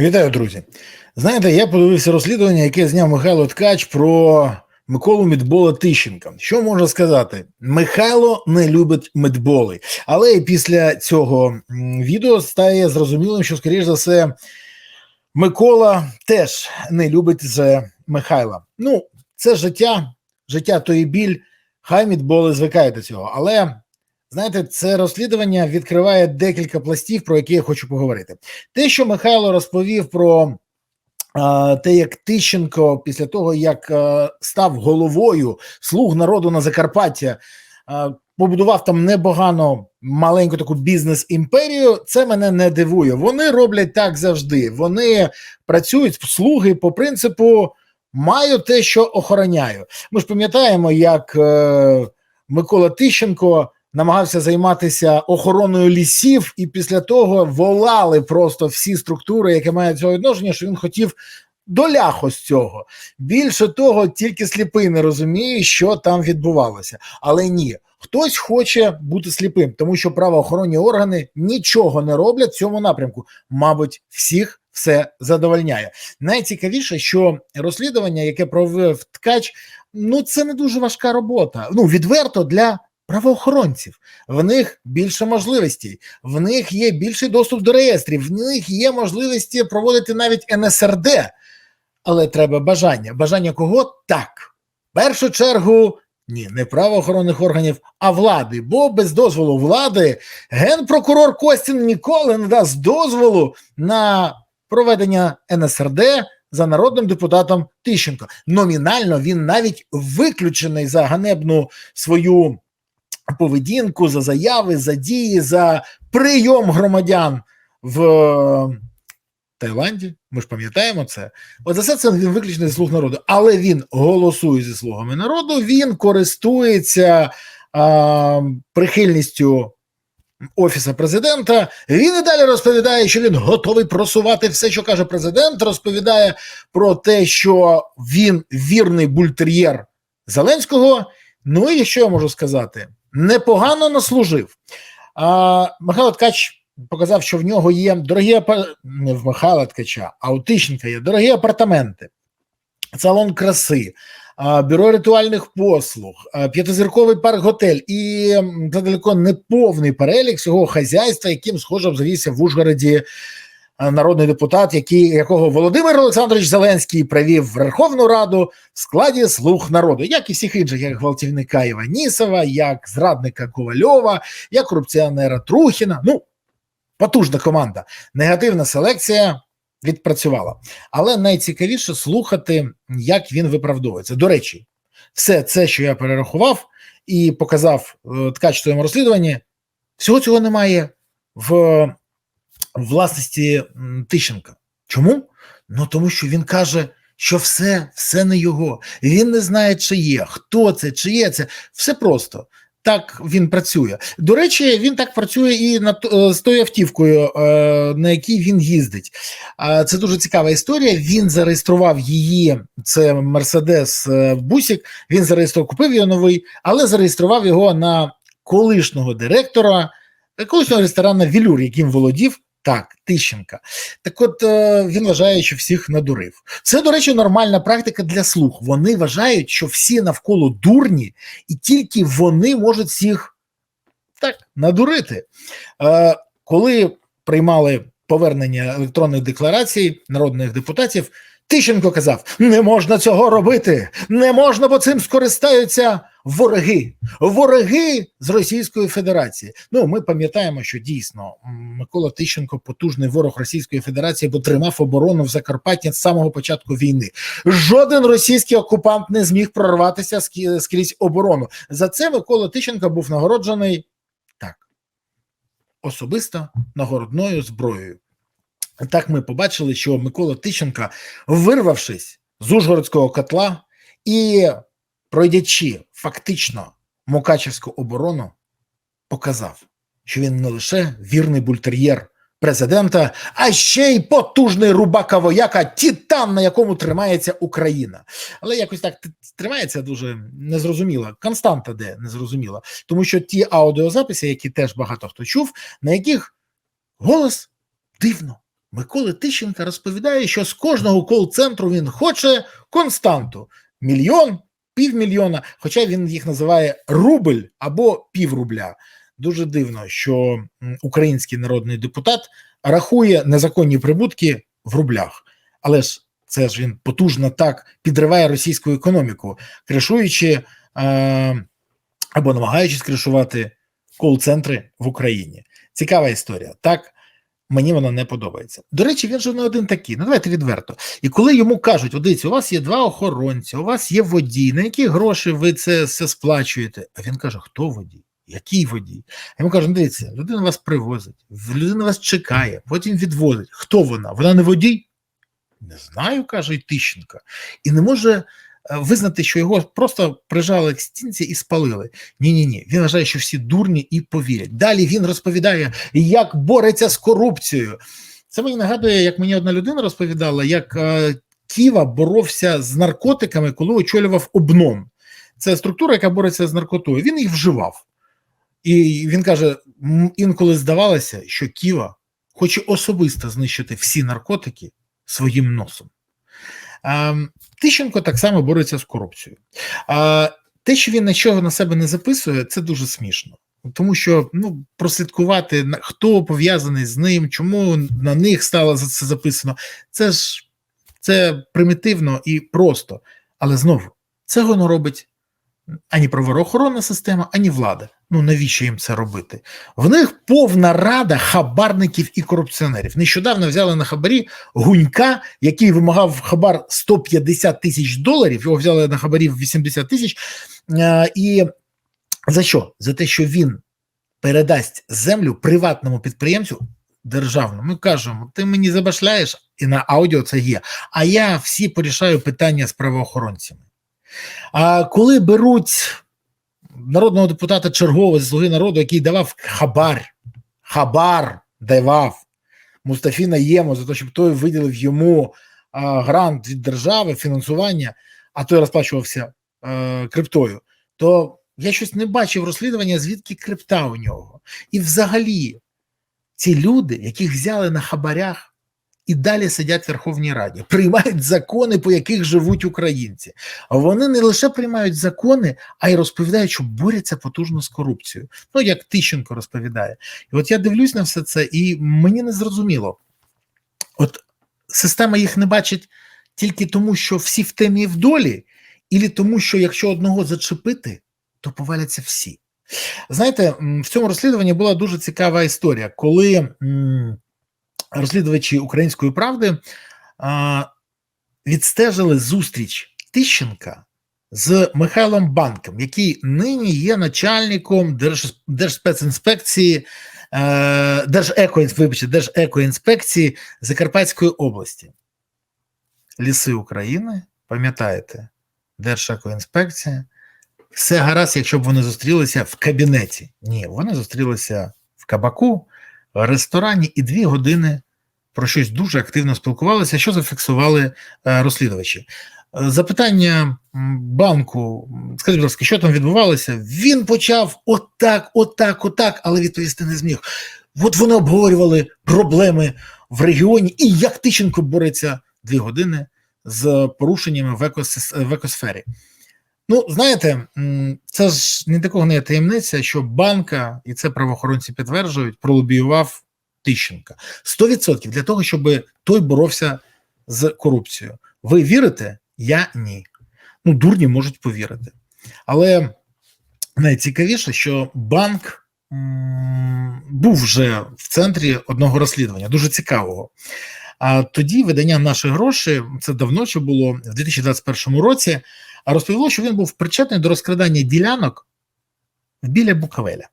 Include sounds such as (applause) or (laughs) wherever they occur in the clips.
Вітаю, друзі. Знаєте, я подивився розслідування, яке зняв Михайло Ткач про Миколу Мідбола Тищенка. Що можна сказати? Михайло не любить медболи, але і після цього відео стає зрозумілим, що, скоріш за все, Микола теж не любить за Михайла. Ну, це життя, життя то і біль. Хай мідболи звикають до цього. Але знаєте, це розслідування відкриває декілька пластів, про які я хочу поговорити. Те, що Михайло розповів про а, те, як Тищенко після того, як а, став головою слуг народу на Закарпаття, а, побудував там небагано маленьку таку бізнес-імперію, це мене не дивує. Вони роблять так завжди. Вони працюють слуги по принципу маю те, що охороняю. Ми ж пам'ятаємо, як е, Микола Тищенко намагався займатися охороною лісів, і після того волали просто всі структури, які мають цього відношення, що він хотів доляху з цього. Більше того, тільки сліпий не розуміє, що там відбувалося. Але ні. Хтось хоче бути сліпим, тому що правоохоронні органи нічого не роблять в цьому напрямку. Мабуть, всіх все задовольняє. Найцікавіше, що розслідування, яке провів ткач, ну це не дуже важка робота. Ну відверто для правоохоронців. В них більше можливостей, в них є більший доступ до реєстрів, в них є можливості проводити навіть НСРД, але треба бажання. Бажання кого так? В першу чергу. Ні, не правоохоронних органів, а влади. Бо без дозволу влади генпрокурор Костін ніколи не дасть дозволу на проведення НСРД за народним депутатом Тищенко. Номінально він навіть виключений за ганебну свою поведінку, за заяви, за дії, за прийом громадян в Таїланді. Ми ж пам'ятаємо це. От за все це він виключений слуг народу, але він голосує зі слугами народу. Він користується а, прихильністю офіса президента. Він і далі розповідає, що він готовий просувати все, що каже президент. Розповідає про те, що він вірний бультер'єр Зеленського. Ну і що я можу сказати? Непогано наслужив. А, Михайло Ткач показав, що в нього є дорогі апар... не в Михайла Ткача, а у Тищенка є дорогі апартаменти, салон краси, бюро ритуальних послуг, п'ятизірковий парк-готель і це далеко не повний перелік свого хазяйства, яким схоже обзавівся в Ужгороді народний депутат, який, якого Володимир Олександрович Зеленський привів в Верховну Раду в складі слуг народу, як і всіх інших, як гвалтівника Іванісова, як зрадника Ковальова, як корупціонера Трухіна. Ну, потужна команда. Негативна селекція відпрацювала. Але найцікавіше слухати, як він виправдовується. До речі, все це, що я перерахував і показав е, ткач в своєму розслідуванні, всього цього немає в власності Тищенка. Чому? Ну тому що він каже. Що все, все не його. Він не знає, чи є, хто це, чи є це. Все просто так він працює. До речі, він так працює і на т- е, з тою автівкою, е, на якій він їздить. Це дуже цікава історія. Він зареєстрував її. Це Мерседес е, Бусік. Він зареєстрував, купив його новий, але зареєстрував його на колишнього директора, колишнього ресторану Вілюр, яким володів. Так, Тищенка. Так от е, він вважає, що всіх надурив. Це, до речі, нормальна практика для слуг. Вони вважають, що всі навколо дурні, і тільки вони можуть всіх так надурити. Е, коли приймали повернення електронних декларацій народних депутатів, Тищенко казав: не можна цього робити, не можна, бо цим скористаються вороги, вороги з Російської Федерації. Ну, ми пам'ятаємо, що дійсно Микола Тищенко потужний ворог Російської Федерації, бо тримав оборону в Закарпатті з самого початку війни. Жоден російський окупант не зміг прорватися скрізь оборону. За це Микола Тищенко був нагороджений так особисто нагородною зброєю. Так ми побачили, що Микола Тищенка, вирвавшись з Ужгородського котла і пройдячи фактично Мукачевську оборону, показав, що він не лише вірний бультер'єр президента, а ще й потужний рубака вояка, титан, на якому тримається Україна. Але якось так тримається дуже незрозуміло. Константа де незрозуміла. Тому що ті аудіозаписи, які теж багато хто чув, на яких голос дивно Миколи Тищенка розповідає, що з кожного кол-центру він хоче константу мільйон, півмільйона, хоча він їх називає рубль або піврубля. Дуже дивно, що український народний депутат рахує незаконні прибутки в рублях, але ж це ж він потужно так підриває російську економіку, кришуючи е, або намагаючись кришувати кол-центри в Україні. Цікава історія. Так мені вона не подобається. До речі, він же не один такий. Ну давайте відверто. І коли йому кажуть: о, дивіться, у вас є два охоронці, у вас є водій, на які гроші ви це все сплачуєте? А він каже: хто водій? Який водій? А йому кажуть, дивіться, людина вас привозить, людина вас чекає, потім відвозить. Хто вона? Вона не водій? Не знаю, каже Тищенка. І не може визнати, що його просто прижали к стінці і спалили. Ні, ні, ні. Він вважає, що всі дурні і повірять. Далі він розповідає, як бореться з корупцією. Це мені нагадує, як мені одна людина розповідала, як е, Ківа боровся з наркотиками, коли очолював обном. Це структура, яка бореться з наркотою. Він їх вживав. І він каже: інколи здавалося, що Ківа хоче особисто знищити всі наркотики своїм носом. Тищенко так само бореться з корупцією. Те, що він нічого на себе не записує, це дуже смішно. Тому що ну прослідкувати хто пов'язаний з ним, чому на них стало за це записано, це ж це примітивно і просто. Але знову цього не робить ані правоохоронна система, ані влада. Ну навіщо їм це робити? В них повна рада хабарників і корупціонерів. Нещодавно взяли на хабарі гунька, який вимагав хабар 150 тисяч доларів. Його взяли на хабарі 80 тисяч. І за що? За те, що він передасть землю приватному підприємцю. Державному, ми кажемо, ти мені забашляєш, і на аудіо це є. А я всі порішаю питання з правоохоронцями. А коли беруть народного депутата чергового з слуги народу, який давав хабар, хабар давав Мустафі Наєму за те, щоб той виділив йому а, грант від держави, фінансування, а той розплачувався а, криптою, то я щось не бачив розслідування, звідки крипта у нього. І взагалі ці люди, яких взяли на хабарях, і далі сидять в Верховній Раді, (laughs) приймають закони, по яких живуть українці. Вони не лише приймають закони, а й розповідають, що борються потужно з корупцією. Ну як Тищенко розповідає. І от я дивлюсь на все це, і мені не зрозуміло. От система їх не бачить тільки тому, що всі в темі в долі, і тому, що якщо одного зачепити, то поваляться всі. Знаєте, в цьому розслідуванні була дуже цікава історія, коли розслідувачі української правди а, відстежили зустріч Тищенка з Михайлом Банком, який нині є начальником Держ, Держспецінспекції, е, Держеко, вибачте, Держекоінспекції Закарпатської області. Ліси України, пам'ятаєте, Держекоінспекція. Все гаразд, якщо б вони зустрілися в кабінеті. Ні, вони зустрілися в кабаку, ресторані і дві години про щось дуже активно спілкувалися, що зафіксували е, розслідувачі. Е, запитання банку, скажіть, будь ласка, що там відбувалося? Він почав отак, отак, отак, але відповісти не зміг. От вони обговорювали проблеми в регіоні і як Тищенко бореться дві години з порушеннями в екосфері. Ну, знаєте, це ж ні такого не таємниця, що банка, і це правоохоронці підтверджують, пролобіював Тищенка. 100% для того, щоб той боровся з корупцією. Ви вірите? Я ні. Ну, дурні можуть повірити. Але найцікавіше, що банк був вже в центрі одного розслідування, дуже цікавого. А тоді видання наші гроші, це давно ще було в 2021 році, розповіло, що він був причетний до розкрадання ділянок біля Буковеля.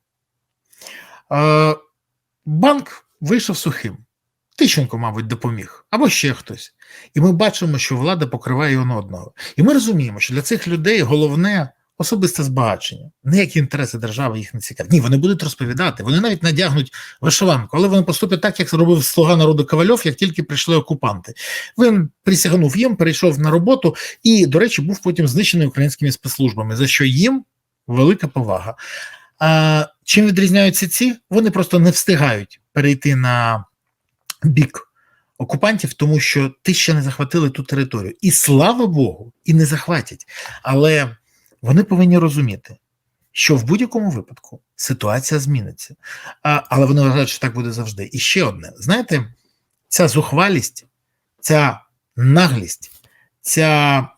Банк вийшов сухим. Тищенко, мабуть, допоміг, або ще хтось. І ми бачимо, що влада покриває один одного. І ми розуміємо, що для цих людей головне особисте збагачення. Ніякі інтереси держави їх не цікавлять. Ні, вони будуть розповідати, вони навіть надягнуть вишиванку, але вони поступлять так, як зробив слуга народу Ковальов, як тільки прийшли окупанти. Він присягнув їм, перейшов на роботу і, до речі, був потім знищений українськими спецслужбами, за що їм велика повага. А чим відрізняються ці? Вони просто не встигають перейти на бік окупантів, тому що ти ще не захватили ту територію. І слава Богу, і не захватять. Але вони повинні розуміти, що в будь-якому випадку ситуація зміниться. А, але вони вважають, що так буде завжди. І ще одне: знаєте, ця зухвалість, ця наглість, ця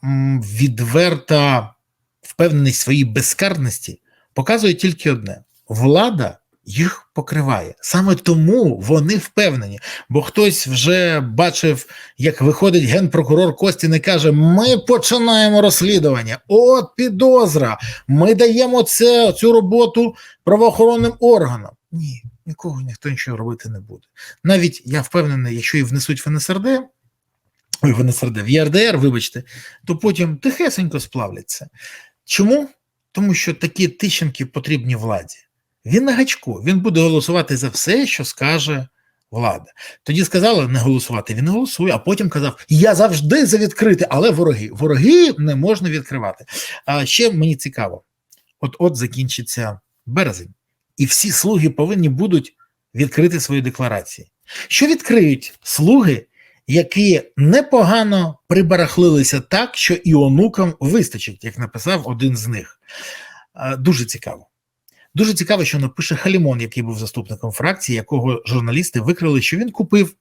відверта впевненість своїй безкарності показує тільки одне: влада їх покриває. Саме тому вони впевнені. Бо хтось вже бачив, як виходить генпрокурор Костін і каже: Ми починаємо розслідування. От підозра. Ми даємо це, цю роботу правоохоронним органам. Ні, нікого ніхто нічого робити не буде. Навіть я впевнений, якщо і внесуть в НСРД, ой, в НСРД, в ЄРДР, вибачте, то потім тихесенько сплавляться. Чому? Тому що такі тищенки потрібні владі. Він на гачку, він буде голосувати за все, що скаже влада. Тоді сказали не голосувати, він голосує, а потім казав: Я завжди за відкрити, але вороги. Вороги не можна відкривати. А ще мені цікаво: от от закінчиться березень, і всі слуги повинні будуть відкрити свої декларації. Що відкриють слуги, які непогано прибарахлилися так, що і онукам вистачить, як написав один з них. Дуже цікаво. Дуже цікаво, що напише Халімон, який був заступником фракції, якого журналісти викрили, що він купив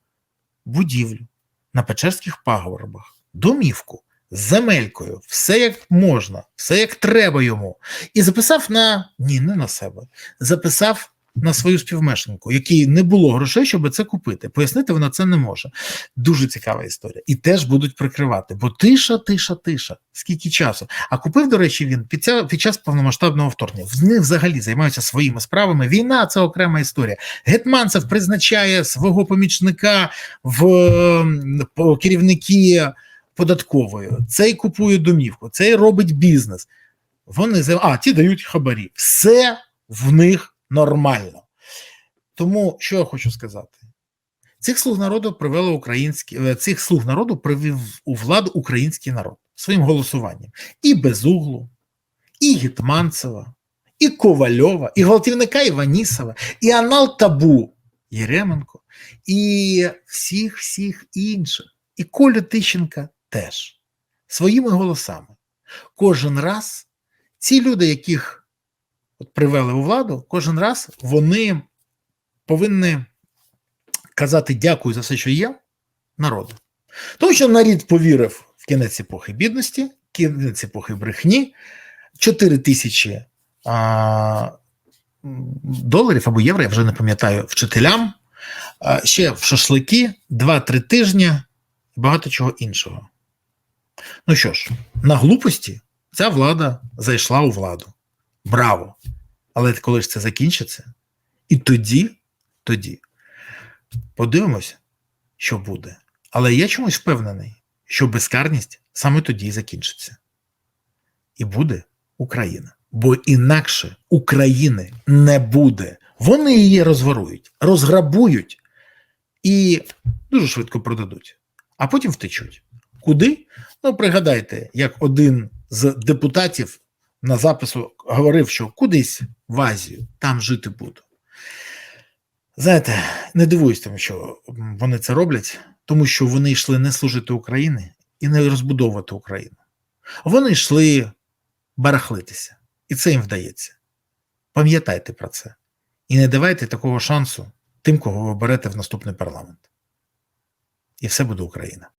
будівлю на Печерських пагорбах, домівку з земелькою, все як можна, все як треба йому. І записав на ні, не на себе. Записав на свою співмешканку, якій не було грошей, щоб це купити. Пояснити вона це не може. Дуже цікава історія. І теж будуть прикривати, бо тиша, тиша, тиша. Скільки часу? А купив, до речі, він під, ця, під час повномасштабного вторгнення. Вони взагалі займаються своїми справами. Війна це окрема історія. Гетманцев призначає свого помічника в керівники податкової. Цей купує домівку, цей робить бізнес. Вони а ті дають хабарі. Все в них нормально. Тому що я хочу сказати. Цих слуг народу привели українські е, цих слуг народу привів у владу український народ своїм голосуванням. І Безуглу, і Гетманцева, і Ковальова, і гвалтівника Іванісова, і Анал Табу Єременко, і всіх всіх інших, і Колю Тищенка теж своїми голосами. Кожен раз ці люди, яких от привели у владу, кожен раз вони повинні казати дякую за все, що є народу. Тому що нарід повірив в кінець епохи бідності, кінець епохи брехні, 4 тисячі а, доларів або євро, я вже не пам'ятаю, вчителям, а, ще в шашлики, 2-3 тижні і багато чого іншого. Ну що ж, на глупості ця влада зайшла у владу. Браво! Але коли ж це закінчиться, і тоді, тоді подивимося, що буде. Але я чомусь впевнений, що безкарність саме тоді і закінчиться. І буде Україна. Бо інакше України не буде. Вони її розворують, розграбують і дуже швидко продадуть, а потім втечуть. Куди? Ну, пригадайте, як один з депутатів на запису говорив, що кудись в Азію там жити буду. Знаєте, не дивуюсь тому, що вони це роблять, тому що вони йшли не служити Україні і не розбудовувати Україну. Вони йшли барахлитися, і це їм вдається. Пам'ятайте про це і не давайте такого шансу тим, кого ви берете в наступний парламент. І все буде Україна.